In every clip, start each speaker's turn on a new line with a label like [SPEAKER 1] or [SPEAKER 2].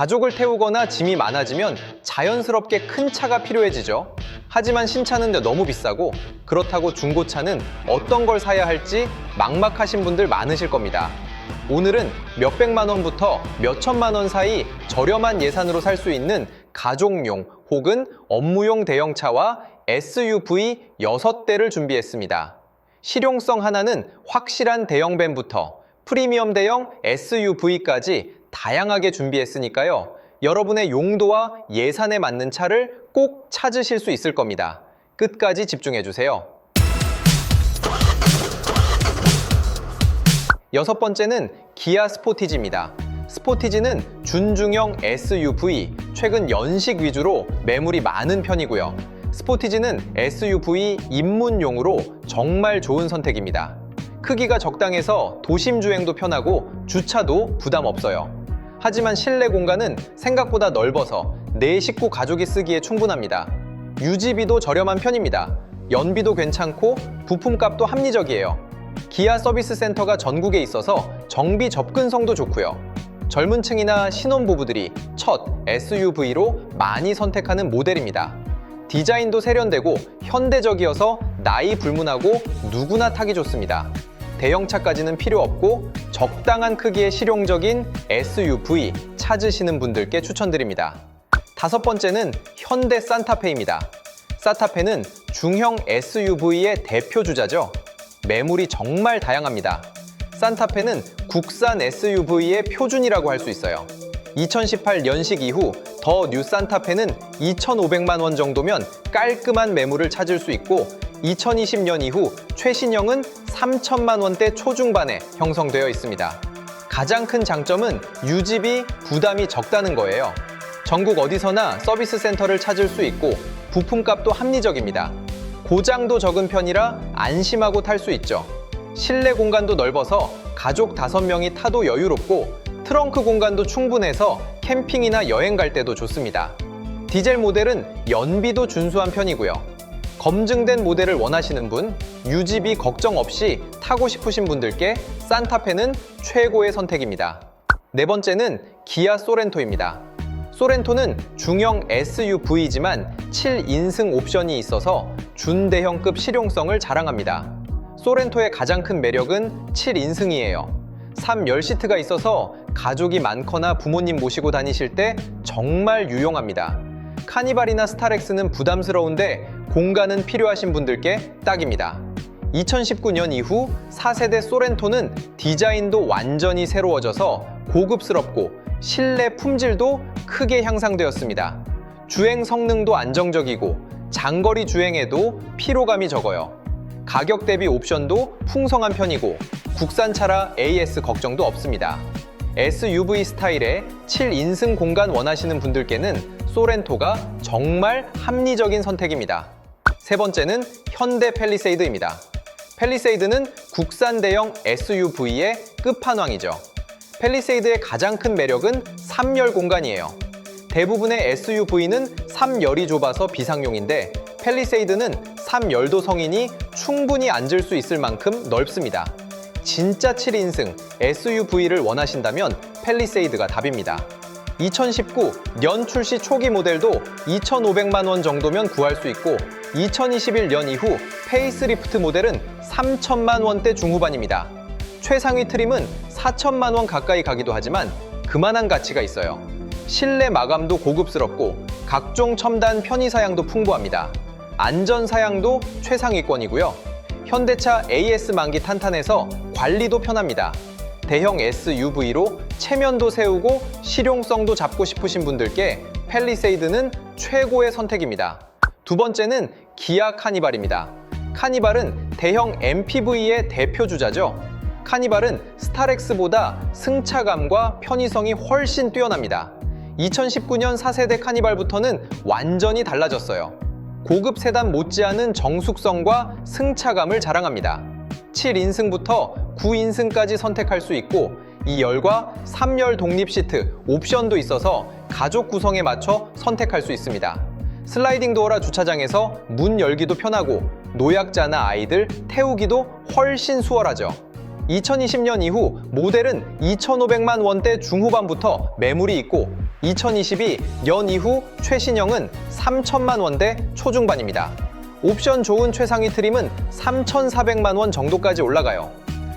[SPEAKER 1] 가족을 태우거나 짐이 많아지면 자연스럽게 큰 차가 필요해지죠. 하지만 신차는 너무 비싸고 그렇다고 중고차는 어떤 걸 사야 할지 막막하신 분들 많으실 겁니다. 오늘은 몇백만 원부터 몇천만 원 사이 저렴한 예산으로 살 수 있는 가족용 혹은 업무용 대형차와 SUV 6대를 준비했습니다. 실용성 하나는 확실한 대형밴부터 프리미엄 대형 SUV까지 다양하게 준비했으니까요. 여러분의 용도와 예산에 맞는 차를 꼭 찾으실 수 있을 겁니다. 끝까지 집중해 주세요. 여섯 번째는 기아 스포티지입니다. 스포티지는 준중형 SUV, 최근 연식 위주로 매물이 많은 편이고요. 스포티지는 SUV 입문용으로 정말 좋은 선택입니다. 크기가 적당해서 도심 주행도 편하고 주차도 부담 없어요. 하지만 실내 공간은 생각보다 넓어서 내 식구 가족이 쓰기에 충분합니다. 유지비도 저렴한 편입니다. 연비도 괜찮고 부품값도 합리적이에요. 기아 서비스 센터가 전국에 있어서 정비 접근성도 좋고요. 젊은 층이나 신혼부부들이 첫 SUV로 많이 선택하는 모델입니다. 디자인도 세련되고 현대적이어서 나이 불문하고 누구나 타기 좋습니다. 대형차까지는 필요 없고 적당한 크기의 실용적인 SUV 찾으시는 분들께 추천드립니다. 다섯 번째는 현대 산타페입니다. 산타페는 중형 SUV의 대표 주자죠. 매물이 정말 다양합니다. 산타페는 국산 SUV의 표준이라고 할 수 있어요. 2018 연식 이후 더 뉴 산타페는 2,500만 원 정도면 깔끔한 매물을 찾을 수 있고 2020년 이후 최신형은 3천만 원대 초중반에 형성되어 있습니다. 가장 큰 장점은 유지비 부담이 적다는 거예요. 전국 어디서나 서비스 센터를 찾을 수 있고 부품값도 합리적입니다. 고장도 적은 편이라 안심하고 탈 수 있죠. 실내 공간도 넓어서 가족 5명이 타도 여유롭고 트렁크 공간도 충분해서 캠핑이나 여행 갈 때도 좋습니다. 디젤 모델은 연비도 준수한 편이고요. 검증된 모델을 원하시는 분, 유지비 걱정 없이 타고 싶으신 분들께 산타페는 최고의 선택입니다. 네 번째는 기아 소렌토입니다. 소렌토는 중형 SUV이지만 7인승 옵션이 있어서 준대형급 실용성을 자랑합니다. 소렌토의 가장 큰 매력은 7인승이에요. 3열시트가 있어서 가족이 많거나 부모님 모시고 다니실 때 정말 유용합니다. 카니발이나 스타렉스는 부담스러운데 공간은 필요하신 분들께 딱입니다. 2019년 이후 4세대 소렌토는 디자인도 완전히 새로워져서 고급스럽고 실내 품질도 크게 향상되었습니다. 주행 성능도 안정적이고 장거리 주행에도 피로감이 적어요. 가격 대비 옵션도 풍성한 편이고 국산차라 AS 걱정도 없습니다. SUV 스타일의 7인승 공간 원하시는 분들께는 소렌토가 정말 합리적인 선택입니다. 세 번째는 현대 펠리세이드입니다. 펠리세이드는 국산 대형 SUV의 끝판왕이죠. 펠리세이드의 가장 큰 매력은 3열 공간이에요. 대부분의 SUV는 3열이 좁아서 비상용인데 펠리세이드는 3열도 성인이 충분히 앉을 수 있을 만큼 넓습니다. 진짜 7인승 SUV를 원하신다면 펠리세이드가 답입니다. 2019년 출시 초기 모델도 2,500만 원 정도면 구할 수 있고 2021년 이후 페이스리프트 모델은 3천만 원대 중후반입니다. 최상위 트림은 4천만 원 가까이 가기도 하지만 그만한 가치가 있어요. 실내 마감도 고급스럽고 각종 첨단 편의 사양도 풍부합니다. 안전 사양도 최상위권이고요. 현대차 AS 만기 탄탄해서 관리도 편합니다. 대형 SUV로 체면도 세우고 실용성도 잡고 싶으신 분들께 펠리세이드는 최고의 선택입니다. 두 번째는 기아 카니발입니다. 카니발은 대형 MPV의 대표 주자죠. 카니발은 스타렉스보다 승차감과 편의성이 훨씬 뛰어납니다. 2019년 4세대 카니발부터는 완전히 달라졌어요. 고급 세단 못지않은 정숙성과 승차감을 자랑합니다. 7인승부터 9인승까지 선택할 수 있고 2열과 3열 독립 시트 옵션도 있어서 가족 구성에 맞춰 선택할 수 있습니다. 슬라이딩 도어라 주차장에서 문 열기도 편하고 노약자나 아이들 태우기도 훨씬 수월하죠. 2020년 이후 모델은 2,500만 원대 중후반부터 매물이 있고 2022 연이후 최신형은 3천만 원대 초중반입니다. 옵션 좋은 최상위 트림은 3,400만 원 정도까지 올라가요.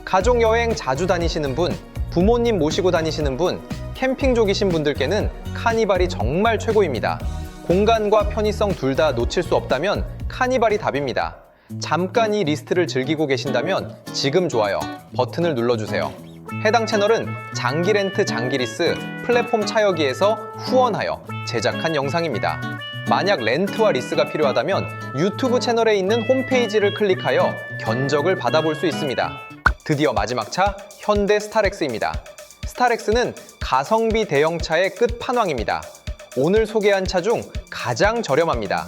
[SPEAKER 1] 가족 여행 자주 다니시는 분, 부모님 모시고 다니시는 분, 캠핑족이신 분들께는 카니발이 정말 최고입니다. 공간과 편의성 둘 다 놓칠 수 없다면 카니발이 답입니다. 잠깐 이 리스트를 즐기고 계신다면 지금 좋아요 버튼을 눌러주세요. 해당 채널은 장기 렌트 장기 리스 플랫폼 차여기에서 후원하여 제작한 영상입니다. 만약 렌트와 리스가 필요하다면 유튜브 채널에 있는 홈페이지를 클릭하여 견적을 받아볼 수 있습니다. 드디어 마지막 차 현대 스타렉스입니다. 스타렉스는 가성비 대형차의 끝판왕입니다. 오늘 소개한 차 중 가장 저렴합니다.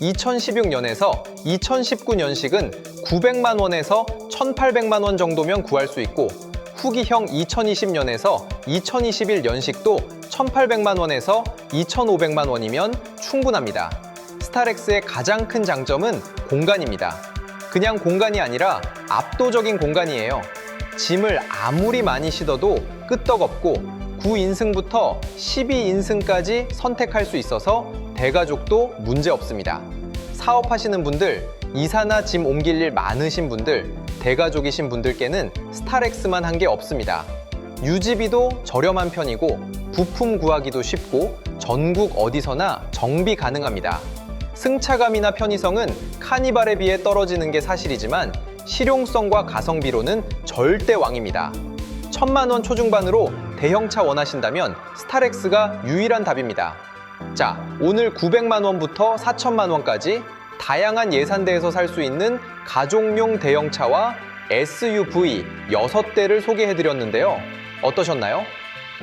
[SPEAKER 1] 2016년에서 2019년식은 900만 원에서 1,800만 원 정도면 구할 수 있고 후기형 2020년에서 2021년식도 1,800만 원에서 2,500만 원이면 충분합니다. 스타렉스의 가장 큰 장점은 공간입니다. 그냥 공간이 아니라 압도적인 공간이에요. 짐을 아무리 많이 싣어도 끄떡없고 9인승부터 12인승까지 선택할 수 있어서 대가족도 문제 없습니다. 사업하시는 분들, 이사나 짐 옮길 일 많으신 분들, 대가족이신 분들께는 스타렉스만 한 게 없습니다. 유지비도 저렴한 편이고 부품 구하기도 쉽고 전국 어디서나 정비 가능합니다. 승차감이나 편의성은 카니발에 비해 떨어지는 게 사실이지만 실용성과 가성비로는 절대 왕입니다. 천만 원 초중반으로 대형차 원하신다면 스타렉스가 유일한 답입니다. 자, 오늘 900만 원부터 4천만 원까지 다양한 예산대에서 살 수 있는 가족용 대형차와 SUV 6대를 소개해 드렸는데요. 어떠셨나요?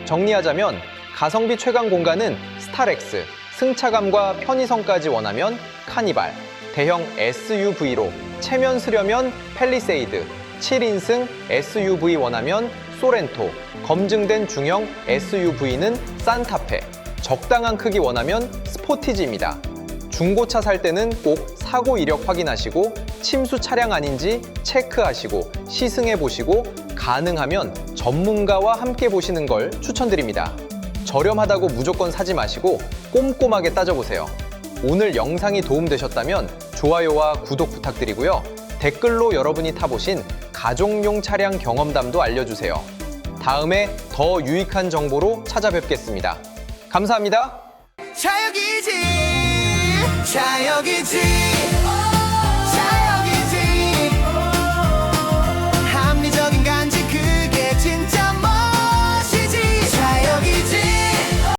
[SPEAKER 1] 정리하자면 가성비 최강 공간은 스타렉스, 승차감과 편의성까지 원하면 카니발, 대형 SUV로 체면 쓰려면 펠리세이드, 7인승 SUV 원하면 소렌토, 검증된 중형 SUV는 산타페, 적당한 크기 원하면 스포티지입니다. 중고차 살 때는 꼭 사고 이력 확인하시고 침수 차량 아닌지 체크하시고 시승해 보시고 가능하면 전문가와 함께 보시는 걸 추천드립니다. 저렴하다고 무조건 사지 마시고 꼼꼼하게 따져보세요. 오늘 영상이 도움되셨다면 좋아요와 구독 부탁드리고요. 댓글로 여러분이 타보신 가족용 차량 경험담도 알려주세요. 다음에 더 유익한 정보로 찾아뵙겠습니다. 감사합니다.
[SPEAKER 2] 자격이지 자격이지